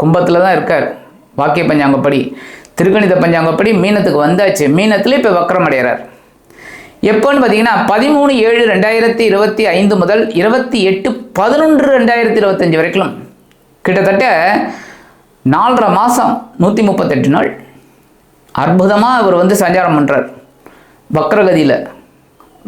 கும்பத்தில் தான் இருக்கார். வாக்கிய பஞ்சாங்கப்படி திருக்கணித பஞ்சாங்கப்படி மீனத்துக்கு வந்தாச்சு. மீனத்தில் இப்போ வக்ரம் அடைகிறார் எப்போன்னு பார்த்தீங்கன்னா பதிமூணு ஏழு ரெண்டாயிரத்தி இருபத்தி ஐந்து முதல் இருபத்தி எட்டு பதினொன்று ரெண்டாயிரத்தி இருபத்தஞ்சி வரைக்கும் கிட்டத்தட்ட நாலரை மாதம் நூற்றி முப்பத்தெட்டு நாள் அற்புதமாக அவர் வந்து சஞ்சாரம் பண்ணுறார் வக்ரகதியில்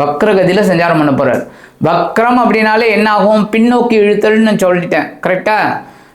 வக்ரகதியில் சஞ்சாரம் பண்ண போகிறார் வக்ரம் அப்படின்னாலே என்ன ஆகும் பின்னோக்கி இழுத்தல்னு சொல்லிட்டேன். கரெக்டாக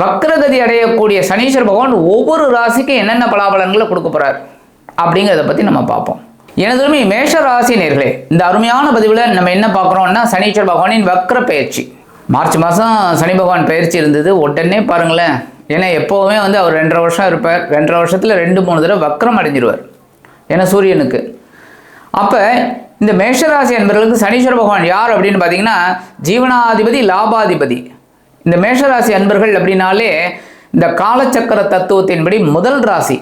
வக்ரகதி அடையக்கூடிய சனீஸ்வர பகவான் ஒவ்வொரு ராசிக்கும் என்னென்ன பலாபலன்களை கொடுக்க போகிறார் அப்படிங்கிறத பற்றி நம்ம பார்ப்போம். எனதுமே மேஷ ராசி நேர்களே இந்த அருமையான பதிவில் நம்ம என்ன பார்க்குறோம்னா சனீஸ்வர பகவானின் வக்ர பயிற்சி. மார்ச் மாதம் சனி பகவான் பயிற்சி இருந்தது. உடனே பாருங்களேன். ஏன்னா எப்போவுமே வந்து அவர் ரெண்டரை வருஷம் இருப்பார். ரெண்டரை வருஷத்தில் ரெண்டு மூணு தடவை வக்ரம் அடைஞ்சிருவார். ஏன்னா சூரியனுக்கு. அப்போ இந்த மேஷராசி என்பவர்களுக்கு சனீஸ்வர பகவான் யார் அப்படின்னு பார்த்தீங்கன்னா ஜீவனாதிபதி லாபாதிபதி. இந்த மேஷராசி அன்பர்கள் அப்படின்னாலே இந்த காலச்சக்கர தத்துவத்தின்படி முதல் ராசி.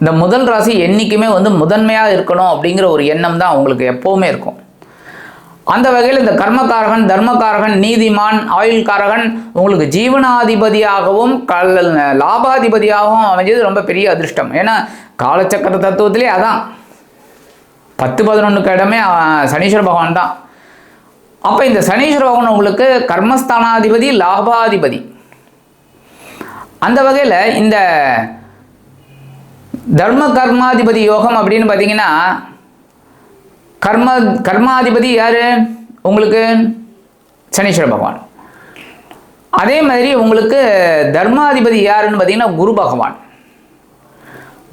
இந்த முதல் ராசி என்றைக்குமே வந்து முதன்மையாக இருக்கணும் அப்படிங்கிற ஒரு எண்ணம் தான் அவங்களுக்கு எப்போவுமே இருக்கும். அந்த வகையில் இந்த கர்மகாரகன் தர்மகாரகன் நீதிமான் ஆயுள்காரகன் உங்களுக்கு ஜீவனாதிபதியாகவும் கல் லாபாதிபதியாகவும் அமைஞ்சது ரொம்ப பெரிய அதிர்ஷ்டம். ஏன்னா காலச்சக்கர தத்துவத்திலே அதான். பத்து பதினொன்றுக்கு இடமே சனீஸ்வர பகவான் தான். அப்போ இந்த சனீஸ்வர பகவான் உங்களுக்கு கர்மஸ்தானாதிபதி லாபாதிபதி. அந்த வகையில் இந்த தர்ம கர்மாதிபதி யோகம் அப்படின்னு பார்த்தீங்கன்னா கர்ம கர்மாதிபதி யார்? உங்களுக்கு சனீஸ்வர பகவான். அதே மாதிரி உங்களுக்கு தர்மாதிபதி யாருன்னு பார்த்தீங்கன்னா குரு பகவான்.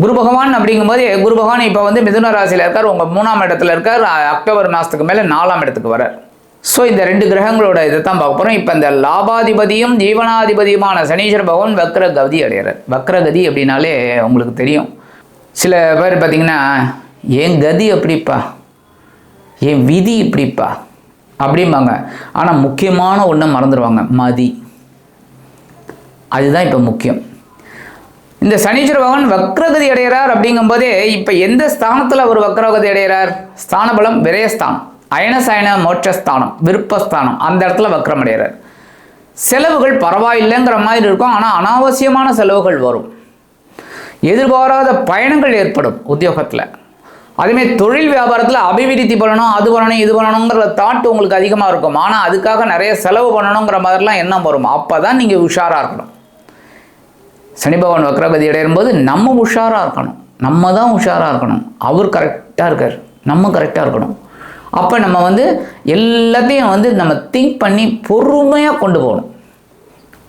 குரு பகவான் அப்படிங்கும்போது குரு பகவான் இப்போ வந்து மிதுன ராசியில் இருக்கார் உங்கள் மூணாம் இடத்துல இருக்கார் அக்டோபர் மாதத்துக்கு மேலே நாலாம் இடத்துக்கு வரார் ஸோ இந்த ரெண்டு கிரகங்களோட இதை தான் பார்க்க போகிறோம் இப்போ இந்த லாபாதிபதியும் ஜீவனாதிபதியுமான சனீஸ்வர பகவான் வக்ரகதி அடைகிறார். வக்ரகதி அப்படின்னாலே உங்களுக்கு தெரியும். சில பேர் பார்த்தீங்கன்னா என் கதி அப்படிப்பா? என் விதி இப்படிப்பா? அப்படிம்பாங்க. ஆனால் முக்கியமான ஒன்றை மறந்துடுவாங்க மதி. அதுதான் இப்போ முக்கியம். இந்த சனீஸ்வர பகவான் வக்ரகதி அடைகிறார் அப்படிங்கும்போதே இப்போ எந்த ஸ்தானத்தில் அவர் வக்ரகதி அடைகிறார்? ஸ்தான பலம் விரயஸ்தானம். அயனசயன மோட்சஸ்தானம் விருப்பஸ்தானம் அந்த இடத்துல வக்ரம் அடைகிறார் செலவுகள் பரவாயில்லைங்கிற மாதிரி இருக்கும் ஆனால் அனாவசியமான செலவுகள் வரும். எதிர்பாராத பயணங்கள் ஏற்படும் உத்தியோகத்தில். அதேமாதிரி தொழில் வியாபாரத்தில் அபிவிருத்தி பண்ணணும் அது பண்ணணும் இது பண்ணணுங்கிற தாட் உங்களுக்கு அதிகமாக இருக்கும். ஆனால் அதுக்காக நிறைய செலவு பண்ணணுங்கிற மாதிரிலாம் எண்ணம் வரும். அப்போ தான் நீங்கள் உஷாராக இருக்கணும். சனி பகவான் வக்ரகதி அடையும் போது நம்ம உஷாராக இருக்கணும். நம்ம தான் உஷாராக இருக்கணும். அவர் கரெக்டாக இருக்கார். நம்ம கரெக்டாக இருக்கணும். அப்போ நம்ம வந்து எல்லாத்தையும் வந்து நம்ம திங்க் பண்ணி பொறுமையாக கொண்டு போகணும்.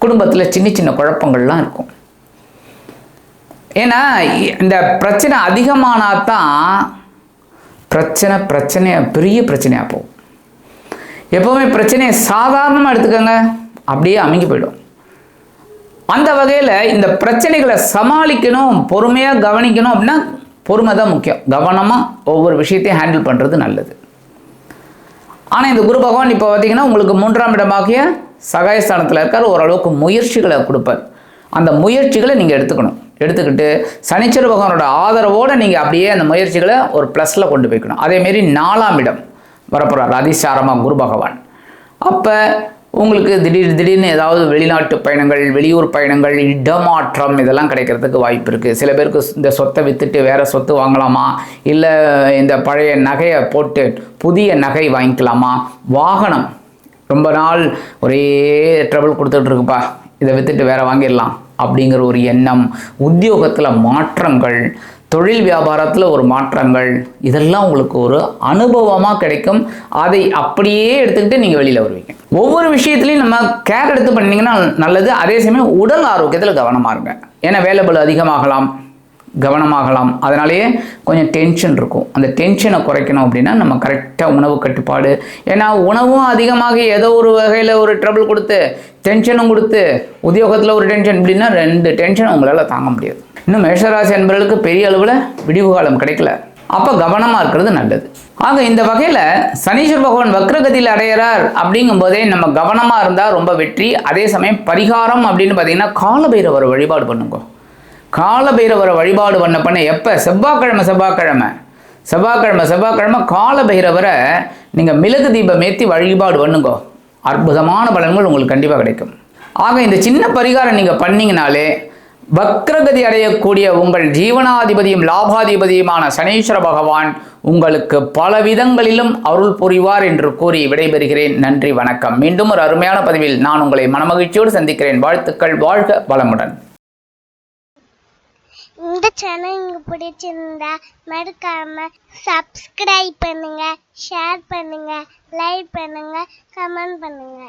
குடும்பத்தில் சின்ன சின்ன குழப்பங்கள்லாம் இருக்கும். ஏன்னா இந்த பிரச்சனை அதிகமானால் தான் பிரச்சனை பிரச்சனையாக பெரிய பிரச்சனையாக போகும். எப்போவுமே பிரச்சனையை சாதாரணமாக எடுத்துக்கோங்க அப்படியே அமைங்கி போயிடும். அந்த வகையில் இந்த பிரச்சனைகளை சமாளிக்கணும் பொறுமையாக கவனிக்கணும் அப்படின்னா பொறுமை தான் முக்கியம். கவனமாக ஒவ்வொரு விஷயத்தையும் ஹேண்டில் பண்ணுறது நல்லது. ஆனால் இந்த குரு பகவான் இப்போ பார்த்தீங்கன்னா உங்களுக்கு மூன்றாம் இடமாகிய சகாயஸ்தானத்தில் இருக்கார். ஓரளவுக்கு முயற்சிகளை கொடுப்பார். அந்த முயற்சிகளை நீங்கள் எடுத்துக்கணும். எடுத்துக்கிட்டு சனிச்சர் பகவானோட ஆதரவோடு நீங்கள் அப்படியே அந்த முயற்சிகளை ஒரு ப்ளஸில் கொண்டு போய்க்கணும். அதேமாரி நாலாம் இடம் வரப்போகிறார் அதிசாரமாக குரு பகவான். அப்போ உங்களுக்கு திடீர் திடீர்னு ஏதாவது வெளிநாட்டு பயணங்கள் வெளியூர் பயணங்கள் இடமாற்றம் இதெல்லாம் கிடைக்கிறதுக்கு வாய்ப்பு இருக்குது சில பேருக்கு இந்த சொத்தை விற்றுட்டு வேறு சொத்து வாங்கலாமா? இல்லை இந்த பழைய நகையை போட்டு புதிய நகை வாங்கிக்கலாமா? வாகனம். ரொம்ப நாள் ஒரே ட்ரபிள் கொடுத்துட்டு இருக்குப்பா. இதை விற்றுட்டு வேற வாங்கிடலாம் அப்படிங்கிற ஒரு எண்ணம் உத்தியோகத்தில் மாற்றங்கள் தொழில் வியாபாரத்தில் ஒரு மாற்றங்கள் இதெல்லாம் உங்களுக்கு ஒரு அனுபவமாக கிடைக்கும். அதை அப்படியே எடுத்துக்கிட்டு நீங்கள் வெளியில் வருவீங்க. ஒவ்வொரு விஷயத்துலையும் நம்ம கேர் எடுத்து பண்ணிங்கன்னா நல்லது. அதே சமயம் உடல் ஆரோக்கியத்தில் கவனமாக இருங்க. ஏன்னா வேலைபல் அதிகமாகலாம் கவனமாகலாம். அதனாலேயே கொஞ்சம் டென்ஷன் இருக்கும். அந்த டென்ஷனை குறைக்கணும் அப்படின்னா நம்ம கரெக்டாக உணவு கட்டுப்பாடு. ஏன்னா உணவும் அதிகமாக ஏதோ ஒரு வகையில் ஒரு ட்ரபிள் கொடுத்து டென்ஷனும் கொடுத்து உத்தியோகத்தில் ஒரு டென்ஷன் அப்படின்னா ரெண்டு டென்ஷன் உங்களால் தாங்க முடியாது. இன்னும் மேஷராசி என்பவர்களுக்கு பெரிய அளவில் விடிவு காலம் கிடைக்கல. அப்போ கவனமாக இருக்கிறது நல்லது. ஆக இந்த வகையில் சனீஸ்வர பகவான் வக்ரகதியில் அடையிறார் அப்படிங்கும்போதே நம்ம கவனமாக இருந்தால் ரொம்ப வெற்றி அதே சமயம் பரிகாரம் அப்படின்னு பார்த்தீங்கன்னா காலபைரவரை வழிபாடு பண்ணுங்க. காலபைரவரை வழிபாடு பண்ண பண்ண எப்போ? செவ்வாய்க்கிழமை செவ்வாய்க்கிழமை. செவ்வாய்க்கிழமை செவ்வாய்க்கிழமை காலபைரவரை நீங்கள் மிளகு தீபம் ஏற்றி வழிபாடு பண்ணுங்க. அற்புதமான பலன்கள் உங்களுக்கு கண்டிப்பாக கிடைக்கும். ஆக இந்த சின்ன பரிகாரம் நீங்கள் பண்ணிங்கனாலே வக்ரகதி அடையக்கூடிய உங்கள் ஜீவனாதிபதியும் லாபாதிபதியுமான சனீஸ்வர பகவான் உங்களுக்கு பல விதங்களிலும் அருள் புரிவார் என்று கூறி விடைபெறுகிறேன். நன்றி வணக்கம். மீண்டும் ஒரு அருமையான பதிவில் நான் உங்களை மனமகிழ்ச்சியோடு சந்திக்கிறேன். வாழ்த்துக்கள் வாழ்க வளமுடன். இந்த சேனல் உங்களுக்கு பிடிச்சிருந்தா மறக்காம சப்ஸ்கிரைப் பண்ணுங்க ஷேர் பண்ணுங்க லைக் பண்ணுங்க கமெண்ட் பண்ணுங்க.